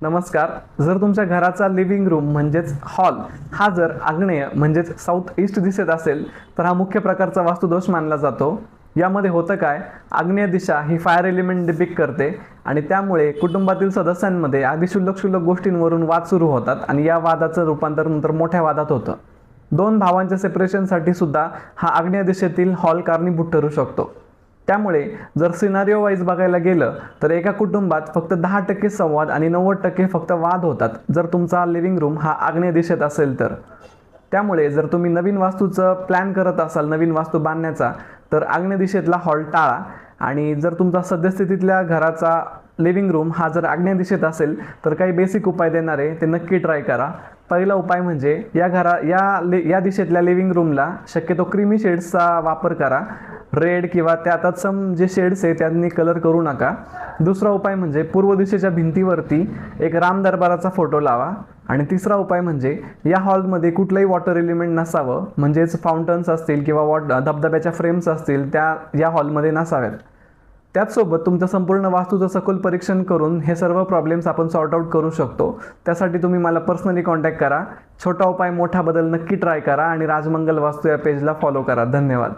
नमस्कार. जर तुमच्या घराचा लिव्हिंग रूम म्हणजेच हॉल हा जर आग्नेय म्हणजेच साऊथ ईस्ट दिसत असेल तर हा मुख्य प्रकारचा वास्तुदोष मानला जातो. यामध्ये होतं काय? आग्नेय दिशा ही फायर एलिमेंट डिपिक करते आणि त्यामुळे कुटुंबातील सदस्यांमध्ये आधी शुल्लक शुल्लक गोष्टींवरून वाद सुरू होतात आणि या वादाचं रूपांतर नंतर मोठ्या वादात होतं. दोन भावांच्या सेपरेशनसाठी सुद्धा हा आग्नेय दिशेतील हॉल कारणीभूत ठरू शकतो. त्यामुळे जर सिनारिओ वाईज बघायला गेलं तर एका कुटुंबात फक्त दहा टक्के संवाद आणि नव्वद टक्के फक्त वाद होतात. जर तुमचा लिव्हिंग रूम हा आग्नेय दिशेत असेल तर. त्यामुळे जर तुम्ही नवीन वास्तूचं प्लॅन करत असाल नवीन वास्तू बांधण्याचा तर आग्नेय दिशेतला हॉल टाळा. आणि जर तुमचा सद्यस्थितीतल्या घराचा लिव्हिंग रूम हा जर आग्नेय दिशेत असेल तर काही बेसिक उपाय देणार आहे ते नक्की ट्राय करा. पहिला उपाय म्हणजे या घरा या ले या दिशेतल्या लिव्हिंग रूमला शक्यतो क्रीमी शेड्सचा वापर करा. रेड किंवा त्या तत्सम जे शेड्स आहे त्यांनी कलर करू नका. दुसरा उपाय म्हणजे पूर्व दिशेच्या भिंतीवरती एक राम दरबाराचा फोटो लावा. आणि तिसरा उपाय म्हणजे या हॉलमध्ये कुठलंही वॉटर एलिमेंट नसावं. म्हणजेच फाउंटन्स असतील किंवा वॉट धबधब्याच्या फ्रेम्स असतील त्या या हॉलमध्ये नसाव्यात. त्याचसोबत तुमचं संपूर्ण वास्तूचं सखोल परीक्षण करून हे सर्व प्रॉब्लेम्स आपण सॉर्ट आऊट करू शकतो. त्यासाठी तुम्ही मला पर्सनली कॉन्टॅक्ट करा. छोटा उपाय मोठा बदल नक्की ट्राय करा. आणि राजमंगल वास्तू या पेजला फॉलो करा. धन्यवाद.